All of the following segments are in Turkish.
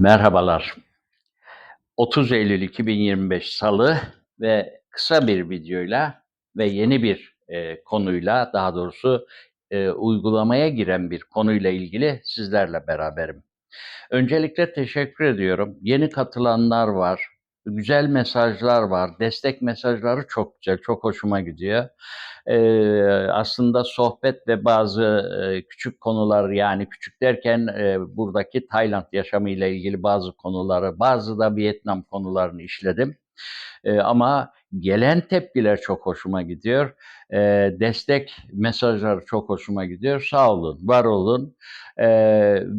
Merhabalar. 30 Eylül 2025 Salı ve kısa bir videoyla ve yeni bir e, konuyla, daha doğrusu e, uygulamaya giren bir konuyla ilgili sizlerle beraberim. Öncelikle teşekkür ediyorum. Yeni katılanlar var, güzel mesajlar var, destek mesajları çok güzel, çok hoşuma gidiyor. Ee, aslında sohbet ve bazı e, küçük konular yani küçük derken e, buradaki Tayland yaşamıyla ilgili bazı konuları, bazı da Vietnam konularını işledim. E, ama gelen tepkiler çok hoşuma gidiyor. E, destek mesajları çok hoşuma gidiyor. Sağ olun, var olun. E,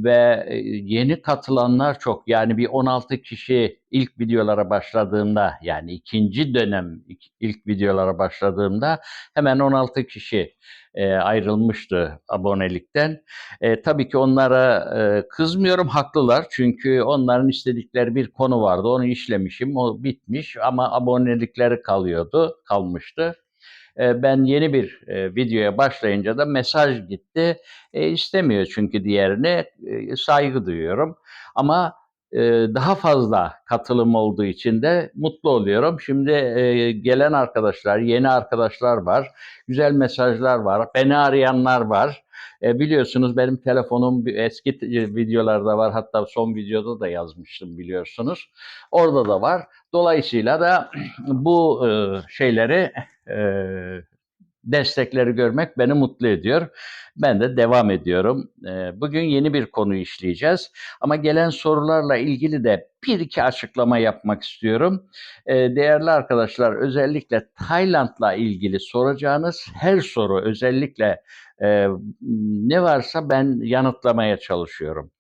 ve yeni katılanlar çok. Yani bir 16 kişi ilk videolara başladığımda yani ikinci dönem ilk videolara başladığımda hemen 16 kişi e, ayrılmıştı abonelikten. E, tabii ki onlara e, kızmıyorum, haklılar. Çünkü onların istedikleri bir konu vardı, onu işlemişim, o bitmiş ama abonelikleri kalıyordu, kalmıştı. E, ben yeni bir e, videoya başlayınca da mesaj gitti. E, istemiyor çünkü diğerini e, saygı duyuyorum. Ama daha fazla katılım olduğu için de mutlu oluyorum. Şimdi e, gelen arkadaşlar, yeni arkadaşlar var, güzel mesajlar var, beni arayanlar var. E, biliyorsunuz benim telefonum eski videolarda var, hatta son videoda da yazmıştım biliyorsunuz. Orada da var. Dolayısıyla da bu şeyleri destekleri görmek beni mutlu ediyor. Ben de devam ediyorum. Ee, bugün yeni bir konu işleyeceğiz. Ama gelen sorularla ilgili de bir iki açıklama yapmak istiyorum. Ee, değerli arkadaşlar özellikle Tayland'la ilgili soracağınız her soru özellikle e, ne varsa ben yanıtlamaya çalışıyorum.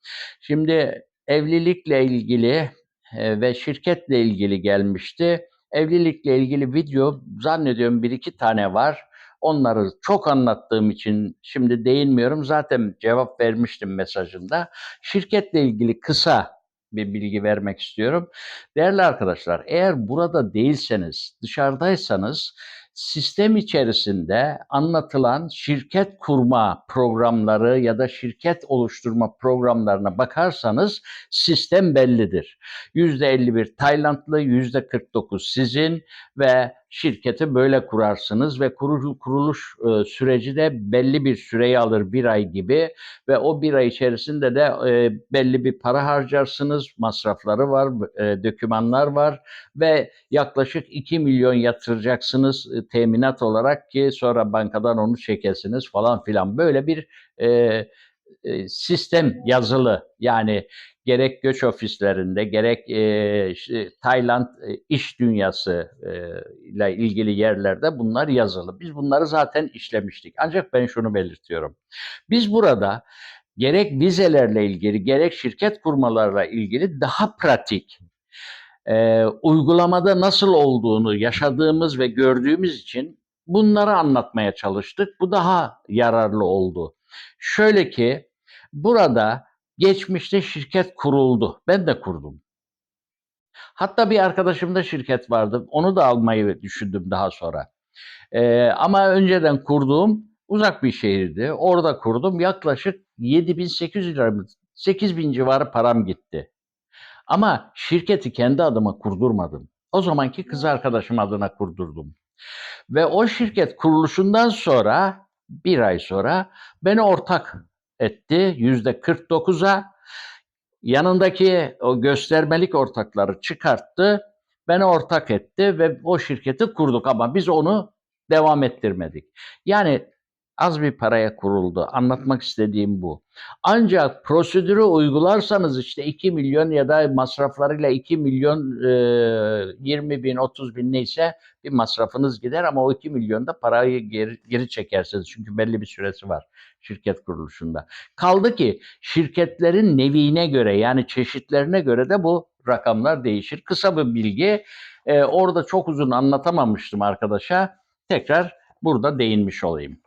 Şimdi evlilikle ilgili e, ve şirketle ilgili gelmişti. Evlilikle ilgili video zannediyorum bir iki tane var. Onları çok anlattığım için şimdi değinmiyorum. Zaten cevap vermiştim mesajında. Şirketle ilgili kısa bir bilgi vermek istiyorum. Değerli arkadaşlar, eğer burada değilseniz, dışarıdaysanız sistem içerisinde anlatılan şirket kurma programları ya da şirket oluşturma programlarına bakarsanız sistem bellidir. %51 Taylandlı, %49 sizin ve şirketi böyle kurarsınız ve kuruluş e, süreci de belli bir süreyi alır bir ay gibi. Ve o bir ay içerisinde de e, belli bir para harcarsınız masrafları var e, dokümanlar var ve yaklaşık 2 milyon yatıracaksınız e, teminat olarak ki sonra bankadan onu çekesiniz falan filan. Böyle bir e, e, sistem yazılı. Yani gerek göç ofislerinde gerek e, Tayland e, iş dünyası e, ile ilgili yerlerde bunlar yazılı. Biz bunları zaten işlemiştik. Ancak ben şunu belirtiyorum. Biz burada gerek vizelerle ilgili gerek şirket kurmalarla ilgili daha pratik e, uygulamada nasıl olduğunu yaşadığımız ve gördüğümüz için bunları anlatmaya çalıştık. Bu daha yararlı oldu. Şöyle ki burada geçmişte şirket kuruldu. Ben de kurdum. Hatta bir arkadaşımda şirket vardı. Onu da almayı düşündüm daha sonra. Ee, ama önceden kurduğum uzak bir şehirdi. Orada kurdum. Yaklaşık 7800 lira, 8000 civarı param gitti. Ama şirketi kendi adıma kurdurmadım. O zamanki kız arkadaşım adına kurdurdum. Ve o şirket kuruluşundan sonra bir ay sonra beni ortak etti yüzde 49'a. Yanındaki o göstermelik ortakları çıkarttı. Beni ortak etti ve o şirketi kurduk ama biz onu devam ettirmedik. Yani az bir paraya kuruldu. Anlatmak istediğim bu. Ancak prosedürü uygularsanız işte 2 milyon ya da masraflarıyla 2 milyon e, 20 bin 30 bin neyse bir masrafınız gider ama o 2 milyon da parayı geri, geri çekersiniz. Çünkü belli bir süresi var şirket kuruluşunda. Kaldı ki şirketlerin neviine göre yani çeşitlerine göre de bu rakamlar değişir. Kısa bir bilgi. E, orada çok uzun anlatamamıştım arkadaşa. Tekrar burada değinmiş olayım.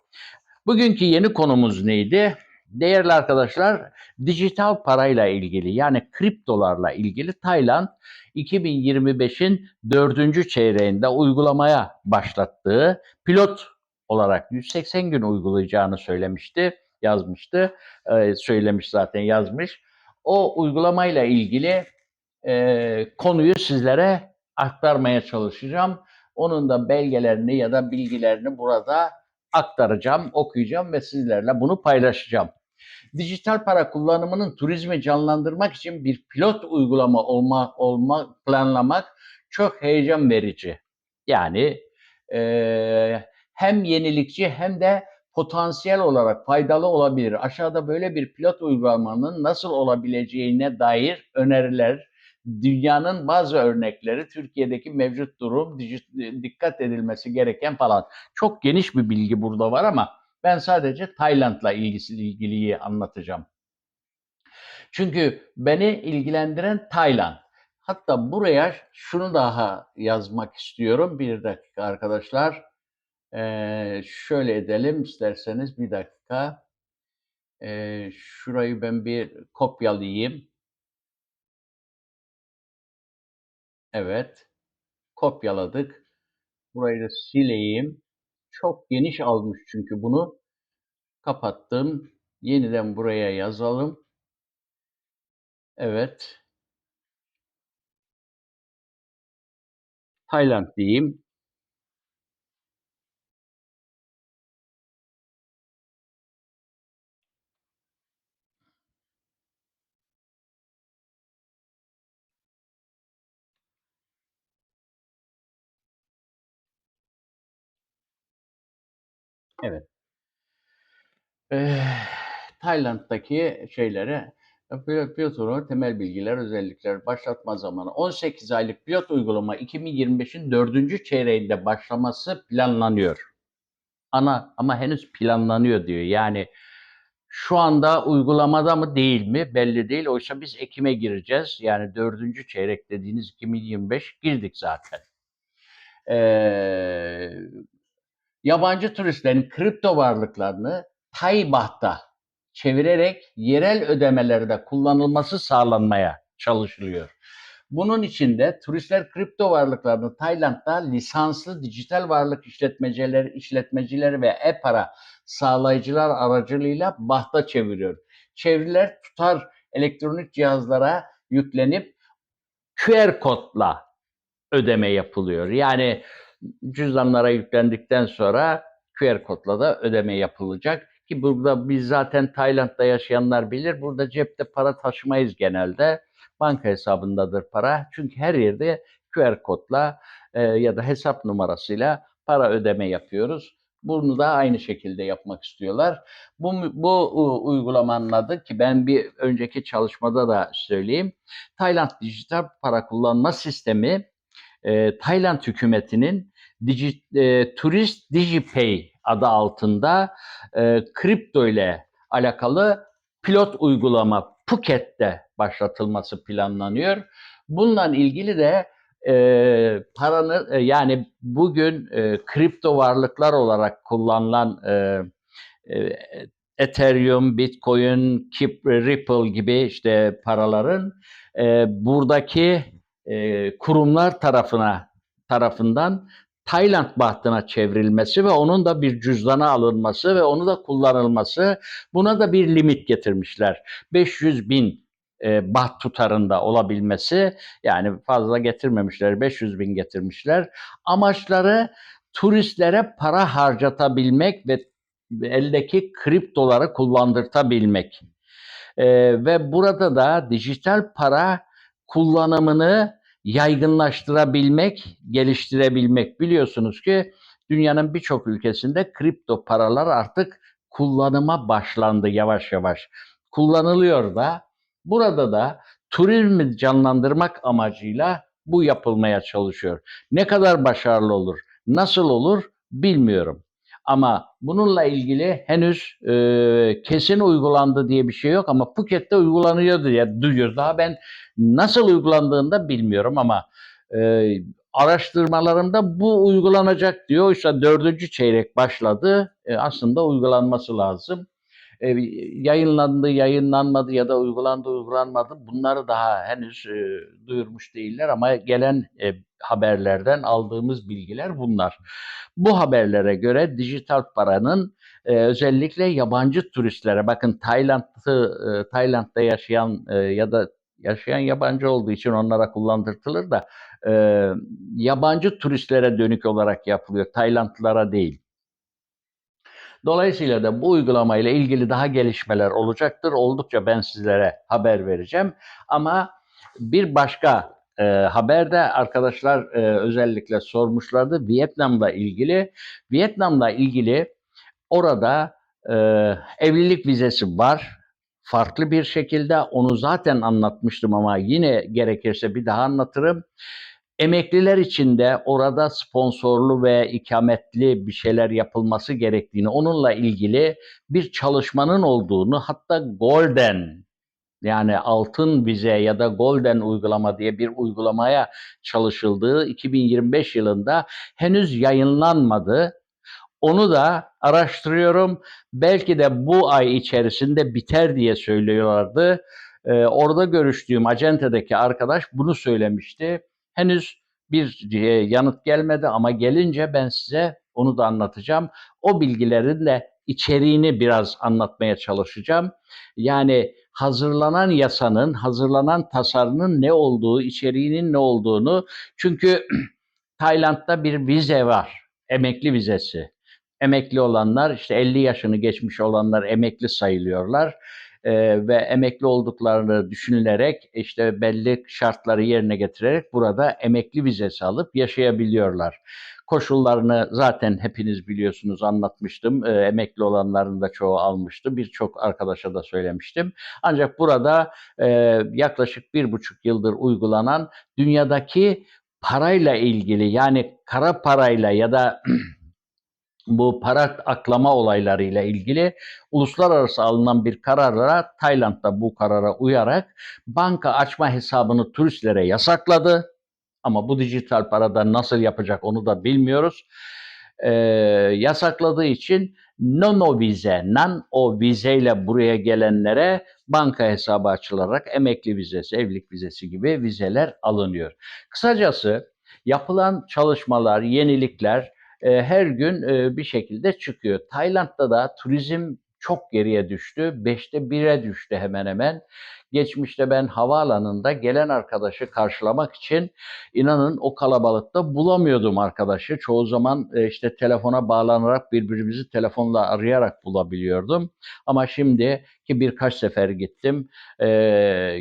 Bugünkü yeni konumuz neydi? Değerli arkadaşlar, dijital parayla ilgili yani kriptolarla ilgili Tayland 2025'in dördüncü çeyreğinde uygulamaya başlattığı pilot olarak 180 gün uygulayacağını söylemişti, yazmıştı, söylemiş zaten yazmış. o uygulamayla ilgili e, konuyu sizlere aktarmaya çalışacağım. Onun da belgelerini ya da bilgilerini burada aktaracağım, okuyacağım ve sizlerle bunu paylaşacağım. Dijital para kullanımının turizmi canlandırmak için bir pilot uygulama olma, olma planlamak çok heyecan verici. Yani e, hem yenilikçi hem de potansiyel olarak faydalı olabilir. Aşağıda böyle bir pilot uygulamanın nasıl olabileceğine dair öneriler, dünyanın bazı örnekleri, Türkiye'deki mevcut durum, dikkat edilmesi gereken falan. Çok geniş bir bilgi burada var ama ben sadece Tayland'la ilgisi ilgiliyi anlatacağım. Çünkü beni ilgilendiren Tayland. Hatta buraya şunu daha yazmak istiyorum. Bir dakika arkadaşlar. Ee, şöyle edelim isterseniz bir dakika. Ee, şurayı ben bir kopyalayayım. Evet. Kopyaladık. Burayı da sileyim. Çok geniş almış çünkü bunu. Kapattım. Yeniden buraya yazalım. Evet. Tayland diyeyim. Evet. Eee, Tayland'daki şeylere pilot, pilot temel bilgiler, özellikler, başlatma zamanı. 18 aylık pilot uygulama 2025'in dördüncü çeyreğinde başlaması planlanıyor. Ana ama henüz planlanıyor diyor. Yani şu anda uygulamada mı değil mi belli değil. Oysa biz Ekim'e gireceğiz. Yani dördüncü çeyrek dediğiniz 2025 girdik zaten. Ee, yabancı turistlerin kripto varlıklarını Tay Baht'a çevirerek yerel ödemelerde kullanılması sağlanmaya çalışılıyor. Bunun için de turistler kripto varlıklarını Tayland'da lisanslı dijital varlık işletmecileri, işletmecileri ve e-para sağlayıcılar aracılığıyla bahta çeviriyor. Çeviriler tutar elektronik cihazlara yüklenip QR kodla ödeme yapılıyor. Yani cüzdanlara yüklendikten sonra QR kodla da ödeme yapılacak. Ki burada biz zaten Tayland'da yaşayanlar bilir. Burada cepte para taşımayız genelde. Banka hesabındadır para. Çünkü her yerde QR kodla e, ya da hesap numarasıyla para ödeme yapıyoruz. Bunu da aynı şekilde yapmak istiyorlar. Bu, bu uygulamanın adı ki ben bir önceki çalışmada da söyleyeyim. Tayland Dijital Para Kullanma Sistemi e, Tayland hükümetinin Digi, e, Turist DigiPay adı altında e, kripto ile alakalı pilot uygulama Phuket'te başlatılması planlanıyor. Bununla ilgili de e, paranı e, yani bugün e, kripto varlıklar olarak kullanılan e, e, Ethereum, Bitcoin, Ripple gibi işte paraların e, buradaki e, kurumlar tarafına tarafından Tayland bahtına çevrilmesi ve onun da bir cüzdana alınması ve onu da kullanılması buna da bir limit getirmişler. 500 bin e, baht tutarında olabilmesi yani fazla getirmemişler 500 bin getirmişler. Amaçları turistlere para harcatabilmek ve eldeki kriptoları kullandırtabilmek. E, ve burada da dijital para kullanımını yaygınlaştırabilmek, geliştirebilmek. Biliyorsunuz ki dünyanın birçok ülkesinde kripto paralar artık kullanıma başlandı yavaş yavaş. Kullanılıyor da burada da turizmi canlandırmak amacıyla bu yapılmaya çalışıyor. Ne kadar başarılı olur, nasıl olur bilmiyorum. Ama bununla ilgili henüz e, kesin uygulandı diye bir şey yok ama Phuket'te uygulanıyor diye duyuyoruz. Daha ben nasıl uygulandığını da bilmiyorum ama e, araştırmalarımda bu uygulanacak diyor. Oysa dördüncü çeyrek başladı. E, aslında uygulanması lazım. E, yayınlandı, yayınlanmadı ya da uygulandı, uygulanmadı. Bunları daha henüz e, duyurmuş değiller ama gelen e, haberlerden aldığımız bilgiler bunlar. Bu haberlere göre dijital paranın e, özellikle yabancı turistlere bakın Tayland'ı e, Tayland'da yaşayan e, ya da yaşayan yabancı olduğu için onlara kullandırtılır da yabancı turistlere dönük olarak yapılıyor. Taylandlılara değil. Dolayısıyla da bu uygulamayla ilgili daha gelişmeler olacaktır. Oldukça ben sizlere haber vereceğim. Ama bir başka e, haberde arkadaşlar e, özellikle sormuşlardı Vietnam'la ilgili. Vietnam'la ilgili orada e, evlilik vizesi var. Farklı bir şekilde onu zaten anlatmıştım ama yine gerekirse bir daha anlatırım. Emekliler için de orada sponsorlu ve ikametli bir şeyler yapılması gerektiğini, onunla ilgili bir çalışmanın olduğunu, hatta Golden yani altın vize ya da golden uygulama diye bir uygulamaya çalışıldığı 2025 yılında henüz yayınlanmadı. Onu da araştırıyorum. Belki de bu ay içerisinde biter diye söylüyorlardı. Ee, orada görüştüğüm acentedeki arkadaş bunu söylemişti. Henüz bir e, yanıt gelmedi ama gelince ben size onu da anlatacağım. O bilgilerin de içeriğini biraz anlatmaya çalışacağım. Yani hazırlanan yasanın, hazırlanan tasarının ne olduğu, içeriğinin ne olduğunu. Çünkü Tayland'da bir vize var, emekli vizesi. Emekli olanlar, işte 50 yaşını geçmiş olanlar emekli sayılıyorlar. Ee, ve emekli olduklarını düşünülerek işte belli şartları yerine getirerek burada emekli vizesi alıp yaşayabiliyorlar. Koşullarını zaten hepiniz biliyorsunuz anlatmıştım. E, emekli olanların da çoğu almıştı. Birçok arkadaşa da söylemiştim. Ancak burada e, yaklaşık bir buçuk yıldır uygulanan dünyadaki parayla ilgili yani kara parayla ya da bu para aklama olaylarıyla ilgili uluslararası alınan bir karara Tayland'da bu karara uyarak banka açma hesabını turistlere yasakladı. Ama bu dijital parada nasıl yapacak onu da bilmiyoruz. Ee, yasakladığı için nono vize, non o vizeyle buraya gelenlere banka hesabı açılarak emekli vizesi, evlilik vizesi gibi vizeler alınıyor. Kısacası yapılan çalışmalar, yenilikler e, her gün e, bir şekilde çıkıyor. Tayland'da da turizm çok geriye düştü. Beşte bire düştü hemen hemen. Geçmişte ben havaalanında gelen arkadaşı karşılamak için inanın o kalabalıkta bulamıyordum arkadaşı. Çoğu zaman e, işte telefona bağlanarak birbirimizi telefonla arayarak bulabiliyordum. Ama şimdi ki birkaç sefer gittim. E,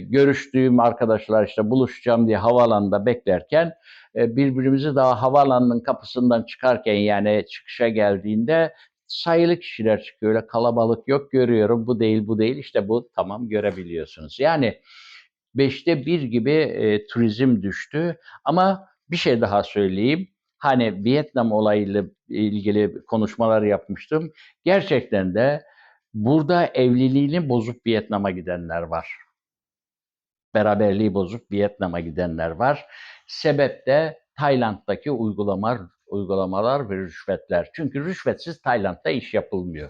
görüştüğüm arkadaşlar işte buluşacağım diye havaalanında beklerken e, birbirimizi daha havaalanının kapısından çıkarken yani çıkışa geldiğinde sayılı kişiler çıkıyor. Öyle kalabalık yok görüyorum. Bu değil, bu değil. İşte bu tamam görebiliyorsunuz. Yani beşte bir gibi e, turizm düştü. Ama bir şey daha söyleyeyim. Hani Vietnam olayıyla ilgili konuşmalar yapmıştım. Gerçekten de burada evliliğini bozup Vietnam'a gidenler var. Beraberliği bozup Vietnam'a gidenler var. Sebep de Tayland'daki uygulamalar, uygulamalar ve rüşvetler. Çünkü rüşvetsiz Tayland'da iş yapılmıyor.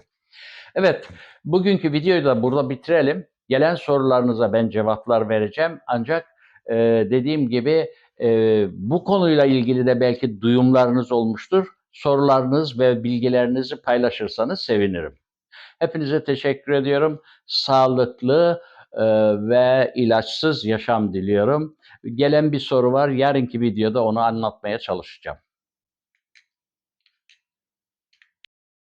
Evet, bugünkü videoyu da burada bitirelim. Gelen sorularınıza ben cevaplar vereceğim. Ancak e, dediğim gibi e, bu konuyla ilgili de belki duyumlarınız olmuştur. Sorularınız ve bilgilerinizi paylaşırsanız sevinirim. Hepinize teşekkür ediyorum. Sağlıklı e, ve ilaçsız yaşam diliyorum. Gelen bir soru var. Yarınki videoda onu anlatmaya çalışacağım.